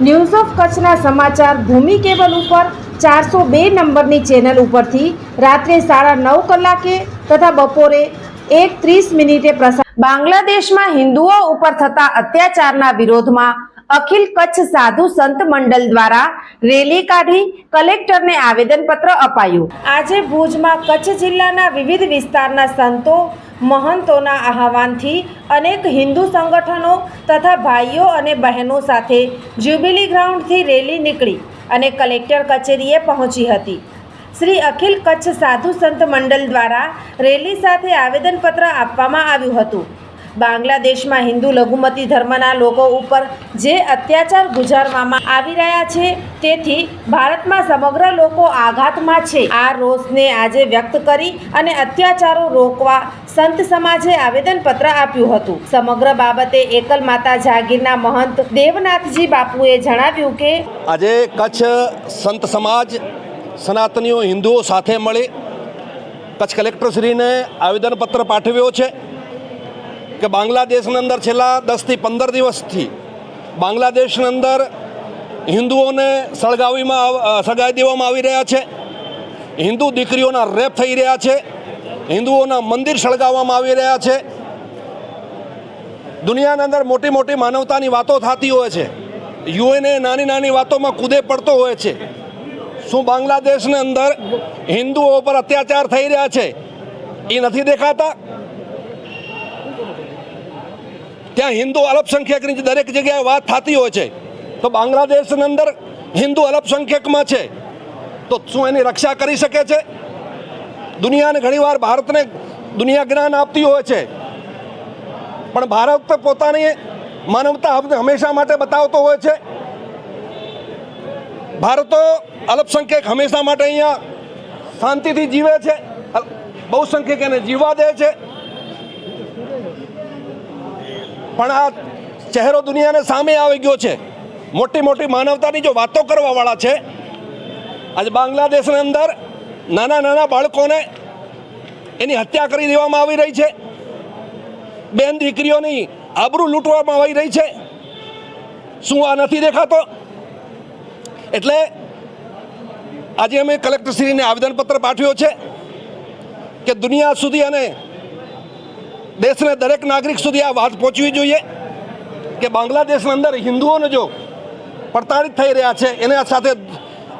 news of કચ્છના સમાચાર ભૂમિ cable ઉપર ચારસો બે નંબરની ચેનલ ઉપરથી રાત્રે સાડા નવ કલાકે તથા બપોરે એક ત્રીસ મિનિટે પ્રસાર બાંગ્લાદેશમાં હિન્દુઓ ઉપર થતા અત્યાચારના વિરોધમાં અખિલ કચ્છ સાધુ સંત મંડળ દ્વારા રેલી કાઢી કલેક્ટરને આવેદનપત્ર અપાયું. આજે ભુજમાં કચ્છ જિલ્લાના વિવિધ વિસ્તારના સંતો, મહંતોના આહવાનથી અનેક હિન્દુ સંગઠનો તથા ભાઈઓ અને બહેનો સાથે જ્યુબિલી ગ્રાઉન્ડથી રેલી નીકળી અને કલેક્ટર કચેરીએ પહોંચી હતી. શ્રી અખિલ કચ્છ સાધુ સંત મંડળ દ્વારા રેલી સાથે આવેદનપત્ર આપવામાં આવ્યું હતું. બાંગ્લાદેશમાં હિન્દુ લઘુમતી ધર્મના લોકો ઉપર જે અત્યાચાર ગુજારવામાં આવી રહ્યા છે, તેથી ભારતમાં સમગ્ર લોકો આઘાતમાં છે. આ રોષને આજે વ્યક્ત કરી અને અત્યાચારો રોકવા સંત સમાજે આવેદનપત્ર આપ્યું હતું. સમગ્ર બાબતે એકલ માતા જાગીરના મહંત દેવનાથજી બાપુએ જણાવ્યું કે, આજે કચ્છ સંત સમાજ સનાતનીઓ હિન્દુઓ સાથે મળી કચ્છ કલેક્ટરશ્રીને આવેદનપત્ર પાઠવ્યો છે. કે બાંગ્લાદેશની અંદર છેલ્લા દસથી પંદર દિવસથી બાંગ્લાદેશની અંદર હિન્દુઓને સળગાવીમાં સળગાવી દેવામાં આવી રહ્યા છે. હિન્દુ દીકરીઓના રેપ થઈ રહ્યા છે. હિન્દુઓના મંદિર સળગાવવામાં આવી રહ્યા છે. દુનિયાની અંદર મોટી મોટી માનવતાની વાતો થતી હોય છે. યુએનએ નાની નાની વાતોમાં કૂદે પડતો હોય છે. શું બાંગ્લાદેશની અંદર હિન્દુઓ પર અત્યાચાર થઈ રહ્યા છે? એ નથી દેખાતા? ત્યાં હિન્દુ અલ્પસંખ્યકની દરેક જગ્યાએ વાત થતી હોય છે. તો બાંગ્લાદેશની અંદર હિન્દુ અલ્પસંખ્યકમાં છે. તો શું એની રક્ષા કરી શકે છે? દુનિયાને ઘણીવાર ભારતને દુનિયા જ્ઞાન આપતી હોય છે. પણ ભારત પોતાની માનવતા હંમેશા માટે બતાવતો હોય છે. ભારતો અલ્પસંખ્યક હંમેશા માટે અહીંયા શાંતિથી જીવે છે. બહુસંખ્યક એને જીવવા દે છે. પણ આ ચહેરો દુનિયાને સામે આવી ગયો છે. મોટી મોટી માનવતાની જો વાતો કરવાવાળા છે, આજે બાંગ્લાદેશની અંદર નાના નાના બાળકોને એની હત્યા કરી દેવામાં આવી રહી છે. બેન દીકરીઓની આબરૂ લૂંટવામાં આવી રહી છે. શું આ નથી દેખાતો? એટલે આજે અમે કલેક્ટરશ્રીને આવેદનપત્ર પાઠવ્યો છે કે દુનિયા સુધી અને દેશને દરેક નાગરિક સુધી આ વાત પહોંચવી જોઈએ કે બાંગ્લાદેશની અંદર હિન્દુઓને જો પ્રતાડિત થઈ રહ્યા છે એના સાથે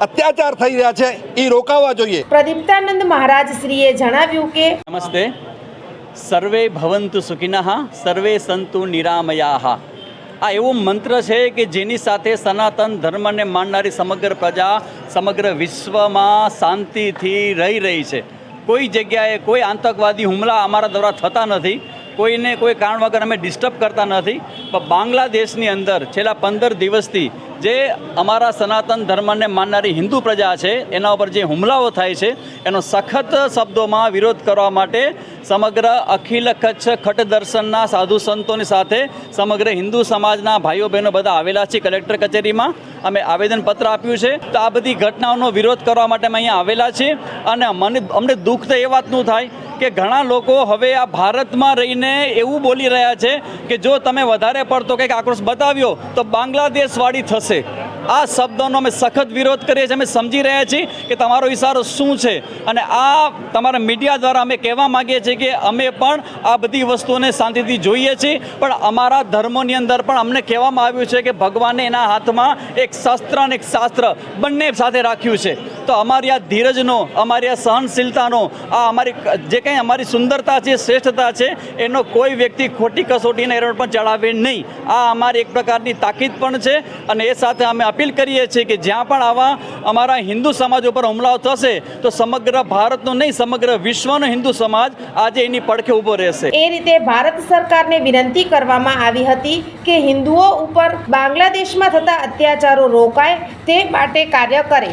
અત્યાચાર થઈ રહ્યા છે એ રોકાવા જોઈએ. પ્રદીપ્તાનંદ મહારાજ શ્રીએ જણાવ્યું કે નમસ્તે. સર્વે ભવંતુ સુખિનઃ સર્વે સંતુ નિરામયાહ આ એવો મંત્ર છે કે જેની સાથે સનાતન ધર્મને માનનારી સમગ્ર પ્રજા સમગ્ર વિશ્વમાં શાંતિથી રહી રહી છે. કોઈ જગ્યાએ કોઈ આતંકવાદી હુમલા અમારા દ્વારા થતા નથી. કોઈને કોઈ કારણ વગર અમે ડિસ્ટર્બ કરતા નથી. પણ બાંગ્લાદેશની અંદર છેલ્લા પંદર દિવસથી જે અમારા સનાતન ધર્મને માનનારી હિન્દુ પ્રજા છે, એના ઉપર જે હુમલાઓ થાય છે, એનો સખત શબ્દોમાં વિરોધ કરવા માટે સમગ્ર અખિલ કચ્છ ખટ દર્શનના સાધુ સંતોની સાથે સમગ્ર હિન્દુ સમાજના ભાઈઓ બહેનો બધા આવેલા છે કલેક્ટર કચેરીમાં. અમે આવેદનપત્ર આપ્યું છે. તો આ બધી ઘટનાઓનો વિરોધ કરવા માટે અમે અહીંયા આવેલા છીએ. અને મને અમને દુઃખ તો એ વાતનું થાય કે ઘણા લોકો હવે આ ભારતમાં રહીને એવું બોલી રહ્યા છે કે જો તમે વધારે પડતો કંઈક આક્રોશ બતાવ્યો, તો બાંગ્લાદેશવાળી થશે. આ શબ્દોનો અમે સખત વિરોધ કરીએ છીએ. અમે સમજી રહ્યા છીએ કે તમારો ઇશારો શું છે. અને આ તમારા મીડિયા દ્વારા અમે કહેવા માગીએ છીએ કે અમે પણ આ બધી વસ્તુઓને શાંતિથી જોઈએ છીએ. પણ અમારા ધર્મોની અંદર પણ અમને કહેવામાં આવ્યું છે કે ભગવાને એના હાથમાં એક શસ્ત્ર અને એક શાસ્ત્ર બંને સાથે રાખ્યું છે. તો અમારી આ ધીરજનો, અમારી આ સહનશીલતાનો, આ અમારી જે કંઈ અમારી સુંદરતા છે, શ્રેષ્ઠતા છે, એનો કોઈ વ્યક્તિ ખોટી કસોટીને એરણ પણ ચડાવે નહીં. આ અમારી એક પ્રકારની તાકીદ પણ છે અને એ સાથે અમે અપીલ કરીએ છીએ કે જ્યાં પણ આવા અમારા હિન્દુ સમાજ ઉપર હુમલાઓ થશે, તો સમગ્ર ભારતનો નહીં, સમગ્ર વિશ્વનો હિન્દુ સમાજ આજે એની પડખે ઊભો રહેશે. એ રીતે ભારત સરકારને વિનંતી કરવામાં આવી હતી કે હિન્દુઓ ઉપર બાંગ્લાદેશમાં થતા અત્યાચારો રોકાય તે માટે કાર્ય કરે.